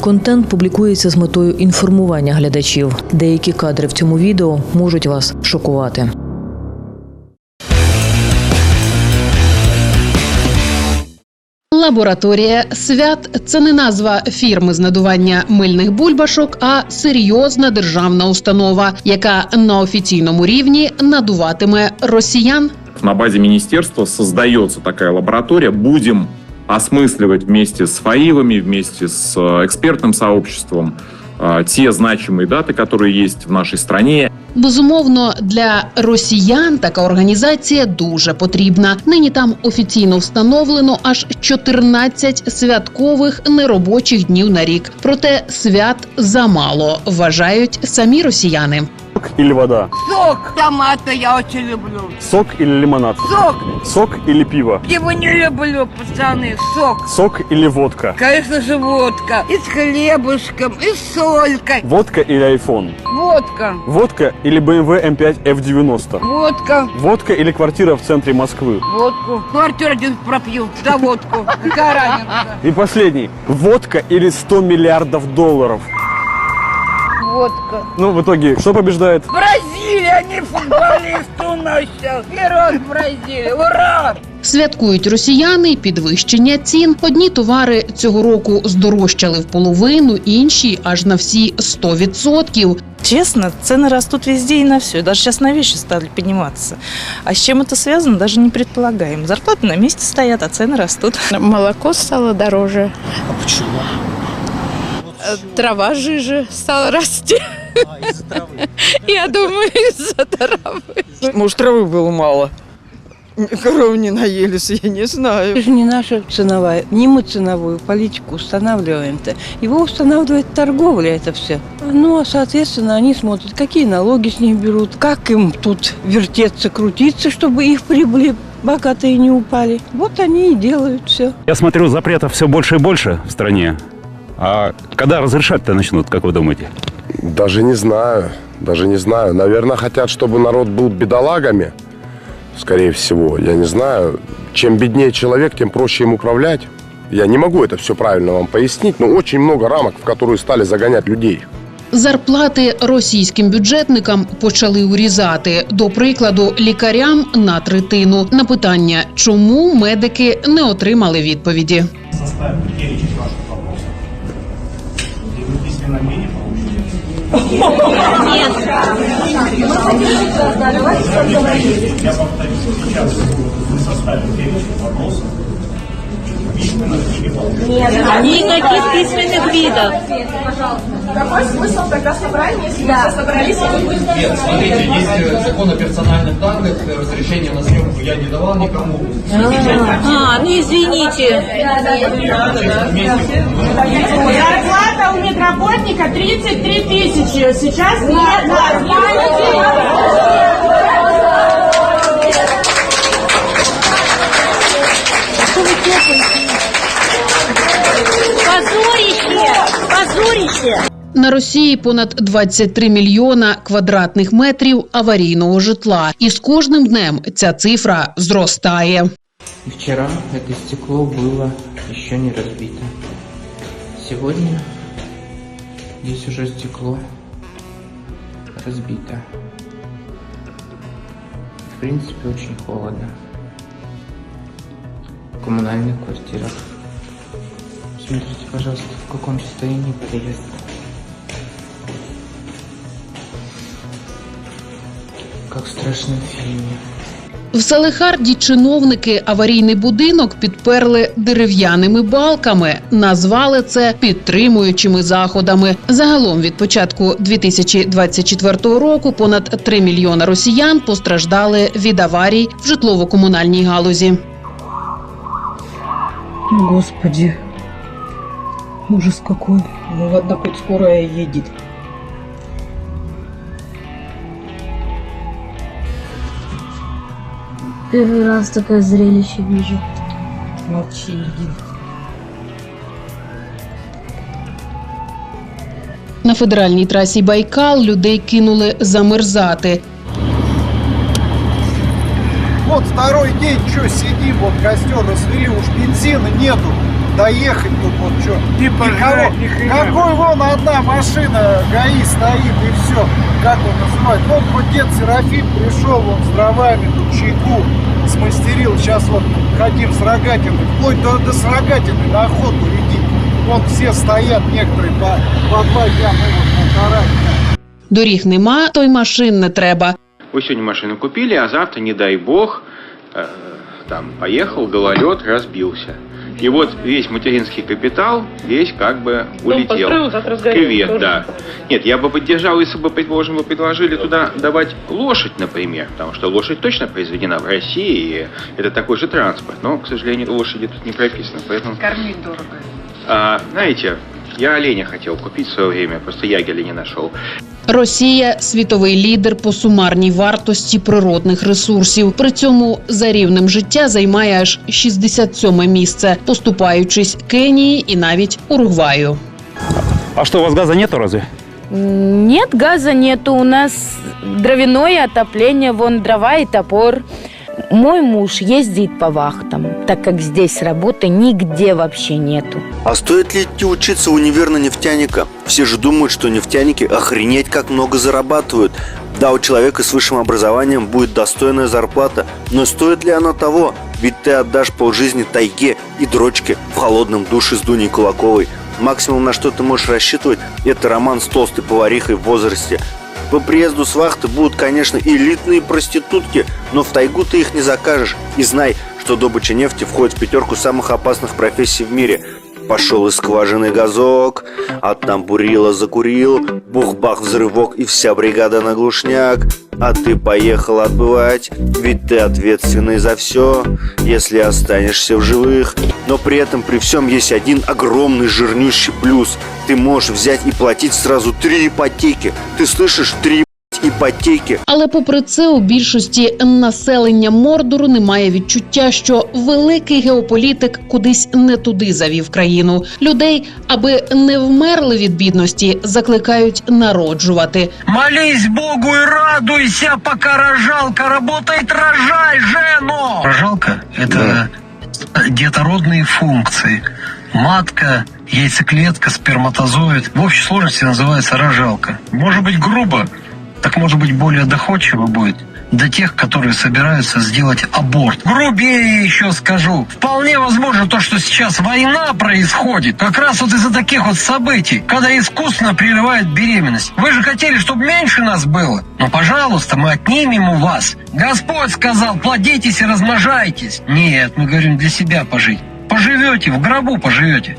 Контент публікується з метою інформування глядачів. Деякі кадри в цьому відео можуть вас шокувати. Лабораторія свят це не назва фірми з надування мильних бульбашок, а серйозна державна установа, яка на офіційному рівні надуватиме росіян. На базе министерства создается такая лаборатория. Будем осмысливать вместе с ФАИВами, вместе с э, экспертным сообществом э, те значимые даты, которые есть в нашей стране. Безумовно, для росіян така організація дуже потрібна. Нині там офіційно встановлено аж 14 святкових неробочих днів на рік. Проте свят замало вважають самі росіяни. Сок или вода? Сок томата я очень люблю. Сок или лимонад? Сок. Сок или пиво? Его не люблю, пацаны. Сок. Сок или водка? Конечно же водка. И с хлебушком, и с солькой. Водка или айфон? Водка. Водка или BMW M5 F90? Водка. Водка или квартира в центре Москвы? Водку. Квартиру один пропью за водку. Какая разница? И последний. Водка или 100 миллиардов долларов? Водка. Ну, в итоге, что побеждает? Бразилия, не футболист у нас сейчас. Вперед, Бразилия. Ура! Святкують росіяни підвищення цін. Одні товари цього року здорожчали в половину, інші аж на всі 100%. Честно, цены растут везде и на все. Даже сейчас на вещи стали подниматься. А с чем это связано, даже не предполагаем. Зарплаты на месте стоят, а цены растут. Молоко стало дороже. почему? Трава жиже стала расти. Я думаю, из-за травы. Может, травы было мало. Коров не наелись, я не знаю. Это же не наша ценовая, не мы ценовую политику устанавливаем-то. Его устанавливает торговля это все. Ну, а соответственно, они смотрят, какие налоги с них берут, как им тут вертеться, крутиться, чтобы их прибыли богатые не упали. Вот они и делают все. Я смотрю, запретов все больше и больше в стране. А когда разрешать-то начнут, как вы думаете? Даже не знаю, даже не знаю. Наверное, хотят, чтобы народ был бедолагами, скорее всего. Я не знаю. Чем беднее человек, тем проще им управлять. Я не могу это все правильно вам пояснить, но очень много рамок, в которые стали загонять людей. Зарплати російським бюджетникам почали урізати. До прикладу, лікарям на третину. На питання, чому медики не отримали відповіді. нет, никаких письменных видов. Какой смысл тогда собрания, если да. мы все собрались? Нет, смотрите, есть э, закон о персональных данных, э, разрешение на съемку я не давал никому. А, а ну извините. Да, да, да. Зарплата у меня 33 тысячи. Сейчас нет Позорище! Позорище! На Росії понад 23 мільйона квадратних метрів аварійного житла, і з кожним днем ця цифра зростає. И вчера это стекло было еще не разбито. Сегодня здесь уже стекло разбито. В принципе, очень холодно. В коммунальных квартирах. Смотрите, пожалуйста, в каком состоянии подъезд. Как в страшном фильме. В Салехарді чиновники аварійний будинок підперли дерев'яними балками, назвали це підтримуючими заходами. Загалом від початку 2024 року понад 3 мільйона росіян постраждали від аварій в житлово-комунальній галузі. Господи, ужас какой. Ну ладно, хоть скорая едет. Первый раз такое зрелище вижу. Молчи, иди. На федеральній трасі Байкал людей кинули замерзати. Вот второй день, что сидим, вот костер развели, уж бензина нету доехать тут вот что. Никого. Какой вон одна машина ГАИ стоит и все. Как он называет? Вот хоть дед Серафим пришел, он с дровами тут чайку смастерил. Сейчас вот хотим с рогатиной, вплоть до, до с рогатиной на охоту летит. Вон все стоят, некоторые по, по два дня, мы вот полтора дня. Доріг нема, то й машин не треба. Вы сегодня машину купили, а завтра, не дай бог, э, там, поехал, гололед, разбился. И вот весь материнский капитал, весь как бы улетел. Кювет, да. Нет, я бы поддержал, если бы, предположим, вы предложили туда давать лошадь, например, потому что лошадь точно произведена в России, и это такой же транспорт. Но, к сожалению, лошади тут не прописано, поэтому... Кормить дорого. А, знаете, я оленя хотел купить в свое время, просто ягеля не нашел. Росія світовий лідер по сумарній вартості природних ресурсів. При цьому за рівнем життя займає аж 67 місце, поступаючись Кенії і навіть Уругваю. А що у вас газа нету разве? Нет, газа нету. У нас дровяное отопление, вон дрова и топор. Мой муж ездит по вахтам, так как здесь работы нигде вообще нету. А стоит ли идти учиться в универ на нефтяника? Все же думают, что нефтяники охренеть как много зарабатывают. Да, у человека с высшим образованием будет достойная зарплата, но стоит ли оно того? Ведь ты отдашь полжизни тайге и дрочке в холодном душе с Дуней Кулаковой. Максимум, на что ты можешь рассчитывать, это роман с толстой поварихой в возрасте. По приезду с вахты будут, конечно, элитные проститутки, но в тайгу ты их не закажешь. И знай, что добыча нефти входит в пятерку самых опасных профессий в мире. Пошел из скважины газок, а там бурила закурил, бух-бах взрывок и вся бригада на глушняк. А ты поехал отбывать, ведь ты ответственный за все, если останешься в живых. Но при этом при всем есть один огромный жирнющий плюс. Ты можешь взять и платить сразу три ипотеки. Ты слышишь? Три іпотеки. Але попри це, у більшості населення Мордору немає відчуття, що великий геополітик кудись не туди завів країну. Людей, аби не вмерли від бідності, закликають народжувати. Молись Богу и радуйся, пока рожалка работает, рожай, жено! Рожалка – это детородные функции. Матка, яйцеклетка, сперматозоид. В общей сложности называется рожалка. Может быть грубо, так может быть более доходчиво будет Для тех, которые собираются сделать аборт. Грубее еще скажу. Вполне возможно то, что сейчас война происходит, как раз вот из-за таких вот событий, когда искусственно прерывают беременность. Вы же хотели, чтобы меньше нас было? Ну, пожалуйста, мы отнимем у вас. Господь сказал, плодитесь и размножайтесь. Нет, мы говорим для себя пожить. Поживете, в гробу поживете.